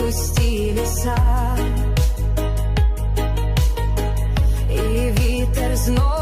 густі ліса, і вітер знов.